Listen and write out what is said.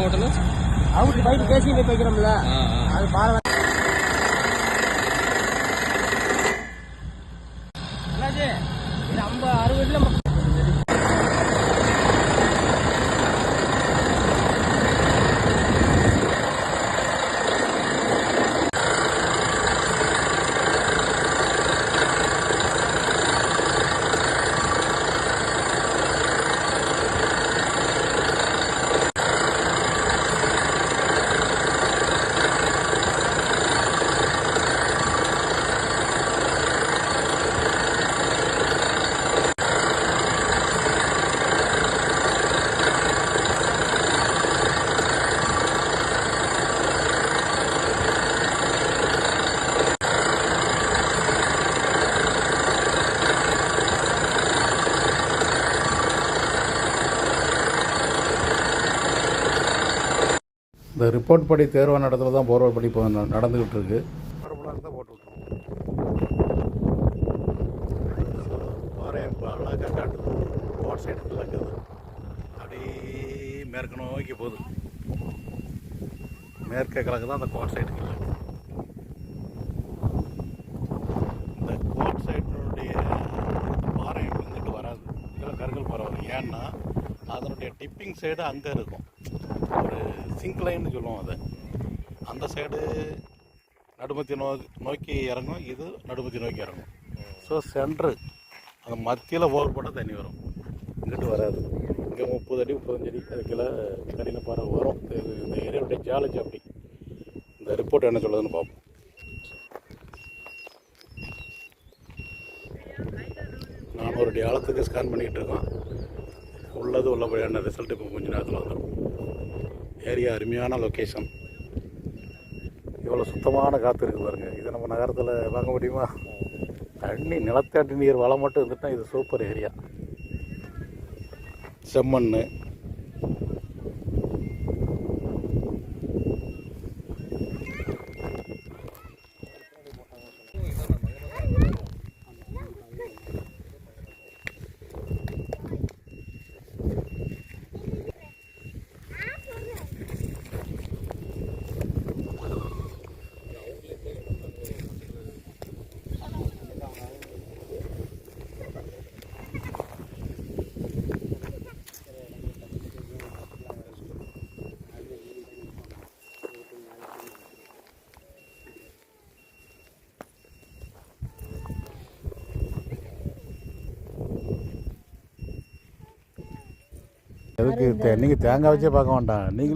Hotel? அவருக்கு bike பேசி போய் வைக்கிறோம்ல ஆ ஆ. அது பாலம் இந்த ரிப்போர்ட் படி தேர்வான இடத்துல தான் போர்வல் படி இப்போ நடந்துக்கிட்டு இருக்கு. தான் போட்டு பாறை அழகாக காட்டுது சைடு இருக்குது அப்படியே மேற்கு நோக்கி போகுது மேற்கே கிழக்கு தான் அந்த கோட் சைடு கிழக்கு இந்த கோட் சைடினுடைய பாறை இங்கிட்டு வராது. இதில் கருங்கல் பாறை வரும் ஏன்னா அதனுடைய டிப்பிங் சைடு அங்கே இருக்கும். சிங்க் லைன்னு சொல்லுவோம் அதை. அந்த சைடு நடுமத்தி நோ நோக்கி இறங்கும் இது நடுமத்தி நோக்கி இறங்கும். ஸோ சென்ட்ரு அந்த மத்தியில் ஓவர் போட்டால் தண்ணி வரும். இங்கிட்டு வராது. இங்கே முப்பது அடி முப்பத்தஞ்சு அடி அதுக்குள்ள கடின பாறை வரும். இது இந்த ஏரியாவுடைய ஜாலஜி அப்படி. இந்த ரிப்போர்ட் என்ன சொல்லுதுன்னு பார்ப்போம் நானூறு அடி ஆழத்துக்கு ஸ்கேன் பண்ணிக்கிட்டு இருக்கோம். உள்ளது உள்ளபடியான ரிசல்ட் இப்போ கொஞ்சம் நேரத்தில் வந்துடும் ஏரியா அருமையான லொக்கேஷன் இவ்வளோ சுத்தமான காற்று இருக்குது பாருங்க. இது நம்ம நகரத்தில் வாங்க முடியுமா? தண்ணி நிலத்தடி நீர் வளம் மட்டும் இருந்துட்டால் இது சூப்பர் ஏரியா செம்மண் எதுக்கு நீங்கள் தேங்காய் வச்சே பார்க்க வேண்டாம். நீங்கள்